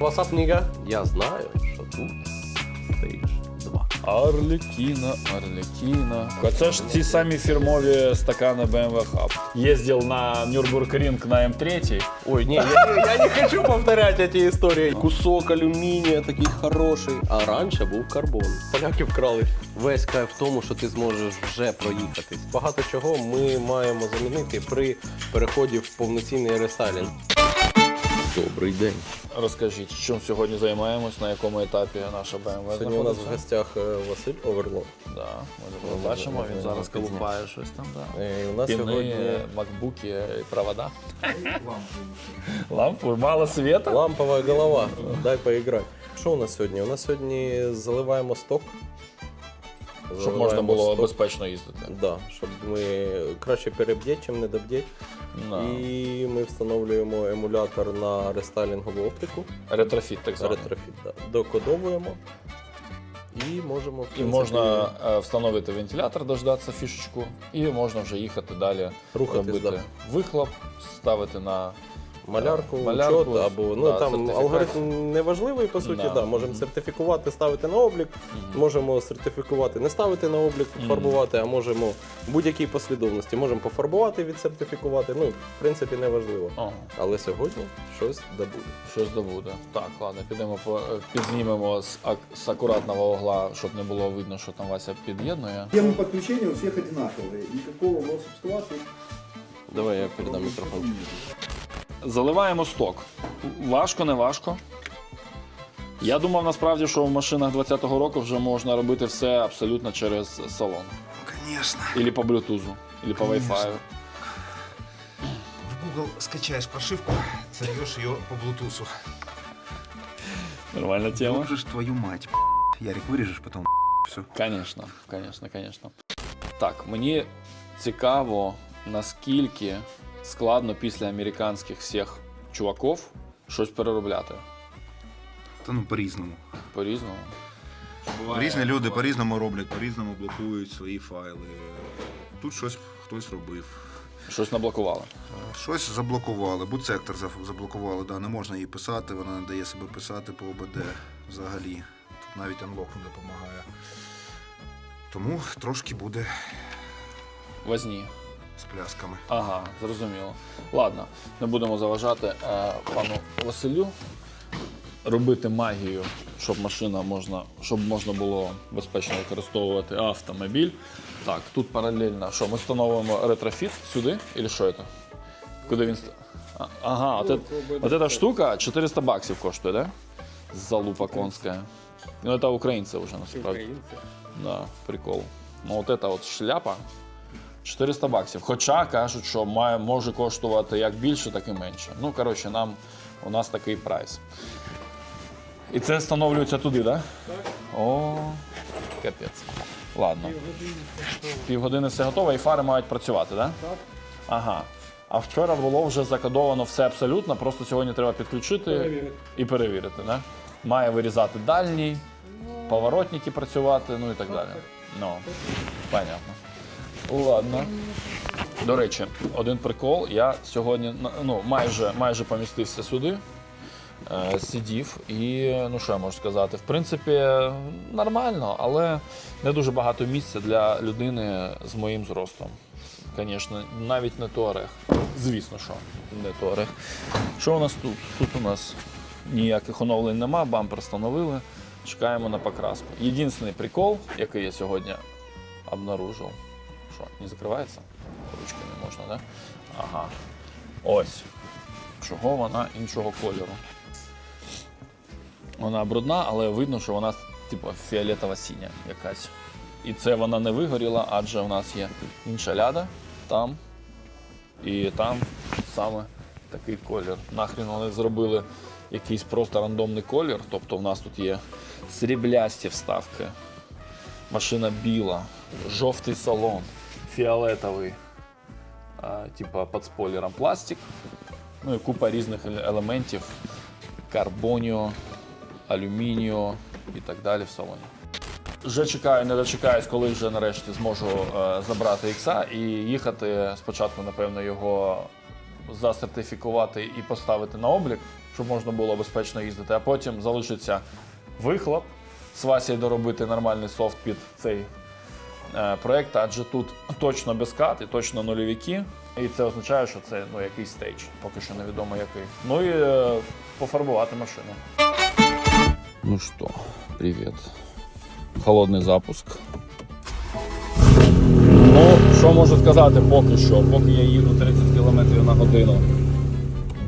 WhatsApp, ніга? Я знаю, що тут стоїш два. Арлекіна, Арлекіна. Це ж ці самі фірмові стакани BMW Hub. Їздив на Нюрбургрінг на М3. Ой, не, я, не- я не хочу повторять эти истории. Кусок алюмінія такий хороший. А раніше був карбон. Поляки вкрали. Весь кайф в тому, що ти зможеш вже проїхатись. Багато чого ми маємо замінити при переході в повноцінний рестайлінг. Добрий день. Розкажіть, чим сьогодні займаємось, на якому етапі наша BMW Сьогодні у нас в гостях е, Василь Оверло. Да, ми тут бачимо, він зараз колупає щось там. Да. Е, У нас Піни, сьогодні макбуки, і провода. Лампу, мало света. лампова голова. Дай поіграти. Що у нас сьогодні? У нас сьогодні заливаємо сток. Щоб можна було сток. безпечно їздити. Да, щоб ми краще переб'єть, чим не доб'єть. Да. І ми встановлюємо емулятор на рестайлінгову оптику, Ретрофіт, так званий. ретрофіт. Да. Докодовуємо і можемо І можна е, встановити вентилятор, дождатися фішечку, і можна вже їхати далі, Рухатись, робити да. вихлоп, ставити на малярку, малярку, учет, або ну да, там алгоритм не важливий, по суті, Да. да. можемо сертифікувати, ставити на облік, можемо сертифікувати, не ставити на облік, пофарбувати, а можемо в будь-якій послідовності. Можемо пофарбувати, відсертифікувати. Ну, в принципі, не важливо. Але сьогодні щось добуде. щось добуде. Так, ладно, підемо по е, підзнімемо з, ак- з акуратного угла, щоб не було видно, що там Вася під'єднує. Темы подключения у всех одинаковые. Никакого волшебства тут Давай я передам мікрофон. Заливаємо сток. Важко, не важко. Я думав насправді, що в машинах 20-го року вже можна робити все абсолютно через салон. Конечно. Ілі по блютузу, ілі по Конечно. Wi-Fi. В Google скачаешь прошивку, сольешь ее по Bluetooth. Нормальна тема. Выложишь твою мать. Ярик, вырежешь потом. Все. Звісно, звісно, звісно. Так, мені цікаво, наскільки складно після американських всіх чуваків щось переробляти. Та ну по-різному. По-різному. Різні люди по-різному роблять, по-різному блокують свої файли. Тут щось хтось робив. Щось наблокували. Щось заблокували, будсектор за- заблокували, да, не можна її писати, вона не дає себе писати по ОБД взагалі. Тут навіть анлок не допомагає. Тому трошки буде Возні з плясками. Ага, зрозуміло. Ладно, не будемо заважати е, пану Василю робити магію, щоб машина можна, щоб можна було безпечно використовувати автомобіль. Так, тут паралельно, що ми встановимо ретрофіт сюди, і що це? Куди він ст- А, Ага, от, это- от эта штука 400 баксів коштує, да? Залупа конська. Ну, це українці вже насправді. Да, прикол. Ну, от эта от шляпа 400 баксів. Хоча кажуть, що має, може коштувати як більше, так і менше. Ну, коротше, нам у нас такий прайс. І це встановлюється туди, так? Да? Так. О, капець. Ладно. Півгодини все готово і фари мають працювати, так? Да? Так. Ага. А вчора було вже закодовано все абсолютно, просто сьогодні треба підключити і перевірити. Да? Має вирізати дальній, поворотники працювати, ну і так далі. Ну, понятно. Ладно. До речі, один прикол. Я сьогодні ну, майже, майже помістився сюди, е, сидів, і ну що я можу сказати, в принципі, нормально, але не дуже багато місця для людини з моїм зростом. Звісно, навіть не туарег. Звісно, що не туарег. Що у нас тут? Тут у нас ніяких оновлень нема, бампер встановили. Чекаємо на покраску. Єдиний прикол, який я сьогодні обнаружив. Що, не закривається? Ручки не можна, да? Ага. Ось. Чого вона іншого кольору? Вона брудна, але видно, що вона типу фіолетова синя якась. І це вона не вигоріла, адже у нас є інша ляда там. І там саме такий колір. Нахрін вони зробили якийсь просто рандомний колір. Тобто в нас тут є сріблясті вставки, машина біла, жовтий салон, фіолетовий, типа під спойлером пластик. Ну і купа різних елементів, карбоніо, алюмініо і так далі в салоні. Вже чекаю, не дочекаюсь, коли вже нарешті зможу е, забрати ікса і їхати спочатку, напевно, його засертифікувати і поставити на облік, щоб можна було безпечно їздити. А потім залишиться вихлоп. З Васі доробити нормальний софт під цей е, проект, адже тут точно безкат і точно нульовики. І це означає, що це ну, якийсь стейдж, поки що невідомо який. Ну і е, пофарбувати машину. Ну що, привіт. Холодний запуск. Ну, що можу сказати поки що, поки я їду 30 км на годину.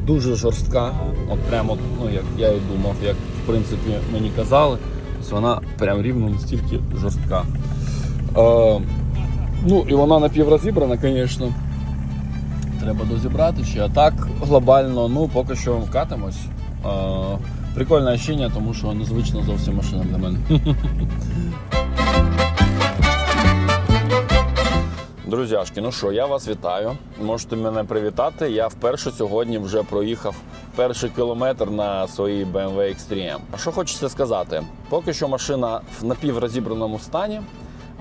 Дуже жорстка, от прямо, ну як я і думав, як в принципі мені казали, вона прям рівно настільки жорстка. Ну і вона напіврозібрана, звісно. Треба дозібрати ще. А так глобально, ну поки що катимось. Е, прикольне ощущення, тому що незвична зовсім машина для мене. Друзяшки, ну що, я вас вітаю. Можете мене привітати. Я вперше сьогодні вже проїхав перший кілометр на своїй BMW X3M. А що хочеться сказати? Поки що машина в напіврозібраному стані,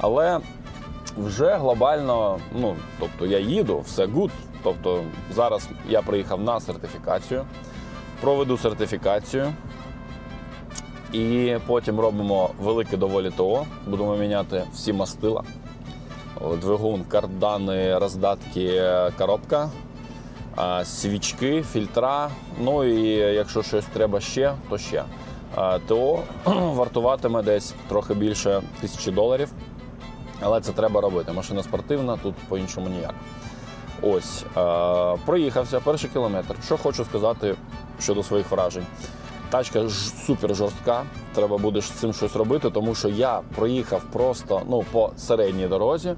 але вже глобально, ну тобто я їду, все гуд. Тобто зараз я приїхав на сертифікацію, проведу сертифікацію. І потім робимо велике доволі ТО. Будемо міняти всі мастила. Двигун, кардани, роздатки, коробка, свічки, фільтра. Ну і якщо щось треба ще, то ще. ТО вартуватиме десь трохи більше тисячі доларів. Але це треба робити. Машина спортивна, тут по-іншому ніяк. Ось, е, проїхався перший кілометр. Що хочу сказати щодо своїх вражень. Тачка супер жорстка, треба буде з цим щось робити, тому що я проїхав просто ну, по середній дорозі.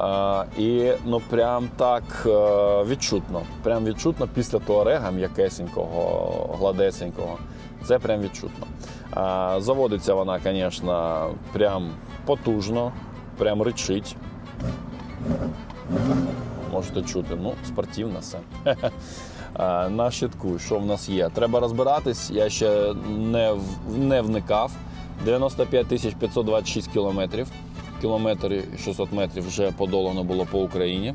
е, і ну прям так е, відчутно. Прям відчутно після туарега м'якесенького, гладесенького. Це прям відчутно. Е, заводиться вона, звісно, прям потужно, прям речить. Можете чути, ну, спортивно все. На щитку, що в нас є? Треба розбиратись, я ще не, не вникав. 95 тисяч 526 кілометрів. Кілометр 600 метрів вже подолано було по Україні.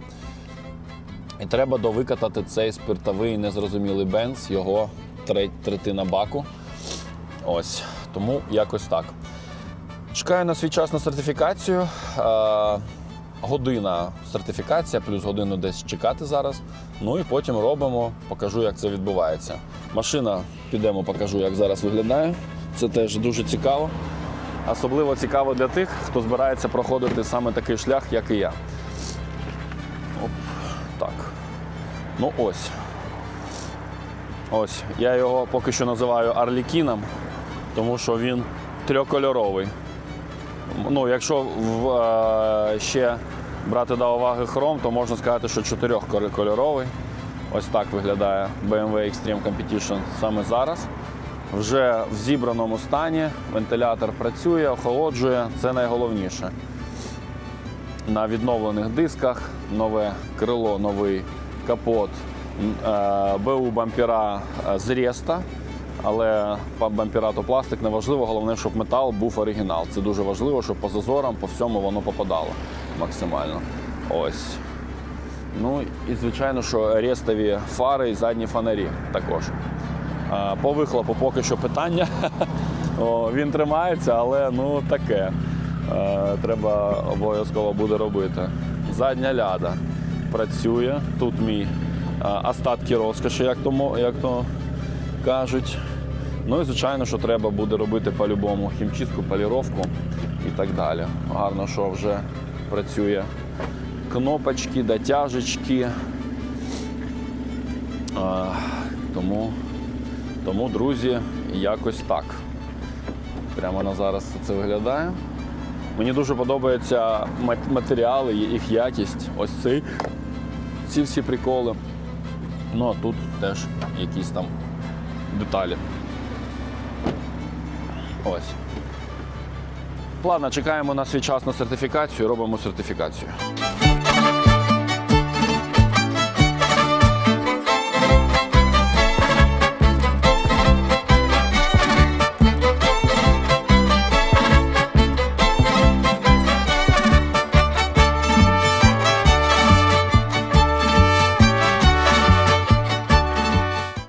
І треба довикатати цей спиртовий незрозумілий бенз, його тре- третина баку. Ось, тому якось так. Чекаю на свій час на сертифікацію. Е, година сертифікація, плюс годину десь чекати зараз. Ну і потім робимо, покажу, як це відбувається. Машина підемо, покажу, як зараз виглядає. Це теж дуже цікаво. Особливо цікаво для тих, хто збирається проходити саме такий шлях, як і я. Оп, так. Ну ось. Ось. Я його поки що називаю Арлікіном, тому що він трьохкольоровий. Ну, якщо в, е, ще брати до уваги хром, то можна сказати, що чотирьохкольоровий. Ось так виглядає BMW Extreme Competition саме зараз. Вже в зібраному стані вентилятор працює, охолоджує, це найголовніше. На відновлених дисках нове крило, новий капот, БУ бампера з Реста. Але бампера пластик не важливо, головне, щоб метал був оригінал. Це дуже важливо, щоб по зазорам, по всьому воно попадало максимально. Ось. Ну і звичайно, що рестові фари і задні фонарі також. По вихлопу поки що питання. Він тримається, але ну таке. Е, Треба обов'язково буде робити. Задня ляда працює. Тут мій е, остатки розкоші, як то, як то кажуть. Ну і звичайно, що треба буде робити по-любому хімчистку, поліровку і так далі. Гарно, що вже працює кнопочки, дотяжечки. А, тому, тому, друзі, якось так. Прямо на зараз це виглядає. Мені дуже подобаються матеріали, їх якість. Ось цей, ці всі приколи. Ну а тут теж якісь там деталі. Ось. Ладно, чекаємо на свій час на сертифікацію, робимо сертифікацію.